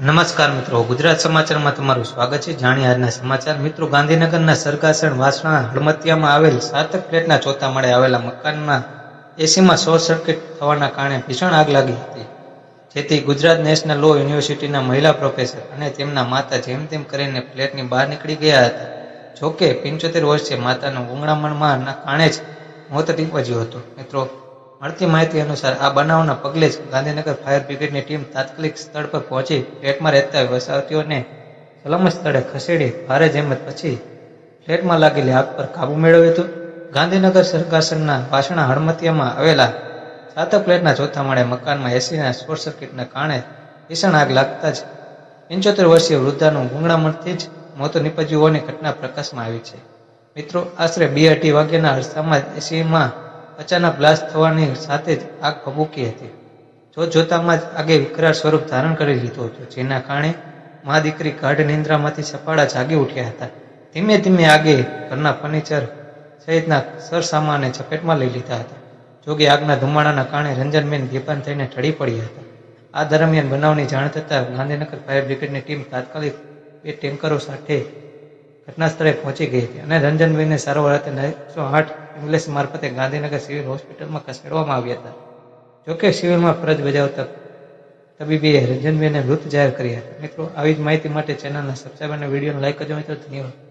નમસ્કાર મિત્રો. ગુજરાત સમાચારમાં તમારું સ્વાગત છે. જાણીએ આજના સમાચાર. મિત્રો, ગાંધીનગરના સરકાસણ વાસણા હળમતિયામાં આવેલ સાતક ફ્લેટના ચોથા માળે આવેલા મકાનના એસીમાં શોર્ટ સર્કિટ થવાના કારણે ભીષણ આગ લાગી હતી. જેથી ગુજરાત નેશનલ લો યુનિવર્સિટીના મહિલા પ્રોફેસર અને તેમના માતા જેમ તેમ કરીને ફ્લેટની બહાર નીકળી ગયા હતા. જોકે પંચોતેર વર્ષે માતાનું ગુંગળામણમાં કારણે જ મોત નીપજ્યું હતું. મિત્રો મળતી માહિતી અનુસાર આ બનાવના પગલે જ ગાંધીનગર ફાયર બ્રિગેડની ટીમ તાત્કાલિક સ્થળ પર પહોંચી ફ્લેટમાં રહેતા વસાહતીઓને સલામત સ્થળે ખસેડી ભારે જહેમત પછી ફ્લેટમાં લાગેલી આગ પર કાબુ મેળવ્યો હતો. ગાંધીનગર સરકારના વાસણા હળમતિયામાં આવેલા સાતક ફ્લેટના ચોથા માળે મકાનમાં એસીના શોર્ટ સર્કિટના કારણે ભીષણ આગ લાગતા જ પંચોતેર વર્ષીય વૃદ્ધાનું ગુંગળામણથી જ મોત નીપજ્યું હોવાની ઘટના પ્રકાશમાં આવી છે. મિત્રો, આશરે બે અઢી વાગ્યાના અરસામાં એસીમાં અચાનક બ્લાસ્ટ થવાની સાથે જ આગ ભભૂકી હતી. જોત જોતામાં જ આગે વિકરાળ સ્વરૂપ ધારણ કરી લીધું હતું. જેના કારણે મા દીકરી ગાઢ નિંદ્રામાંથી સફાળા જાગી ઉઠ્યા હતા. ધીમે ધીમે આગે ઘરના ફર્નિચર સહિતના સરસામાને ચપેટમાં લઈ લીધા હતા. જોકે આગના ધુમાડાના કારણે રંજનબેન બેભાન થઈને ઠળી પડ્યા હતા. આ દરમિયાન બનાવની જાણ થતાં ગાંધીનગર ફાયર બ્રિગેડની ટીમ તાત્કાલિક બે ટેન્કરો સાથે ઘટના સ્થળે પહોંચી ગઈ હતી અને રંજનભાઈને સારવાર અર્થે એકસો આઠ એમ્બ્યુલન્સ મારફતે ગાંધીનગર સિવિલ હોસ્પિટલમાં ખસેડવામાં આવ્યા હતા. જોકે સિવિલમાં ફરજ બજાવતા તબીબીએ રંજનભાઈને મૃત જાહેર કર્યા હતા. મિત્રો, આવી જ માહિતી માટે ચેનલના સબસ્ક્રાઈબ અને વિડીયોને લાઈક કરજો મિત્રો. ધન્યવાદ.